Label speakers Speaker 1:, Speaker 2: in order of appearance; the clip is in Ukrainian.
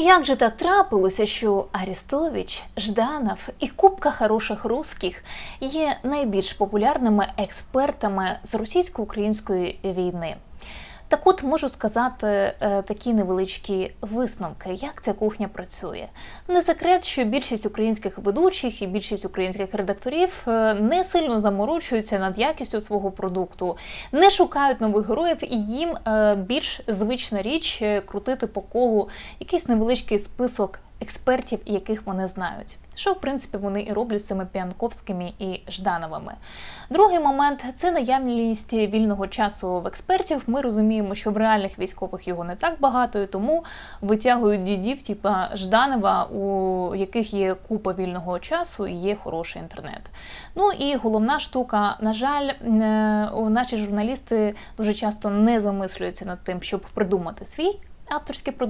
Speaker 1: Як же так трапилося, що Арістович, Жданов і купка хороших русських є найбільш популярними експертами з російсько-української війни? Так от можу сказати е, такі невеличкі висновки, як ця кухня працює. Не секрет, що більшість українських ведучих і більшість українських редакторів е, не сильно заморочуються над якістю свого продукту, не шукають нових героїв, і їм е, більш звична річ крутити по колу якийсь невеличкий список експертів, яких вони знають. Що, в принципі, вони і роблять цими Піанковськими і Ждановими. Другий момент це наявність вільного часу в експертів. Ми розуміємо, що в реальних військових його не так багато, і тому витягують дідів, типа Жданова, у яких є купа вільного часу і є хороший інтернет. Ну і головна штука, на жаль, е, наші журналісти дуже часто не замислюються над тим, щоб придумати свій авторський продукт.